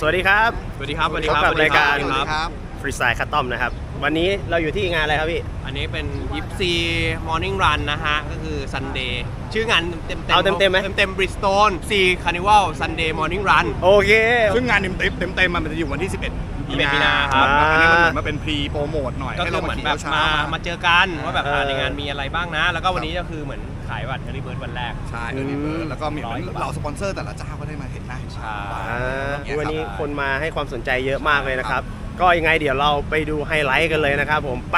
สวัสดีครับสวัสดีครับสวัสดีคพรับบกับรายการสวัสดีครับฟรีสไตล์คัตตอมนะครับ วันนี้เราอยู่ที่งานอะไรครับพี่ อันนี้เป็นยิปซีมอร์นิ่งรันนะฮะ ก็คือ Sunday ชื่องานเต็มๆเอาเต็มๆไหมเต็มๆบริสโตนซีคาร์นิวัลซันเดย์มอร์นิ่งรันโอเค ซึ่งงานเต็มเต็มเต็มเต็มๆมันจะอยู่วันที่ 11 มีนาครับอ่าอันนี้มันเหมือนมาเป็นพรีโปรโมทหน่อยก็ให้คือเราเหมืมาอนขี่แบบเช้ามาๆมามาเจอกันว่าแบบเอออ่าในงานมีอะไรบ้างนะ แล้วก็วันนี้ก็คือเหมือนขายบัตรเอริเบิร์ดวันแรก ใช่เอออืมแล้วก็มีเหมือนร้อยกว่าบาทเราสปอนเซอร์แต่ละเจ้าก็ได้มาเห็นหน้าเห็นตาอ่าอย่า งเงี้ยวันนี้ครับ คนมาให้ความสนใจเยอะมากเลยนะครับ ก็ยังไงเดี๋ยวเราไปดูไฮไลท์กันเลยนะครับผมไป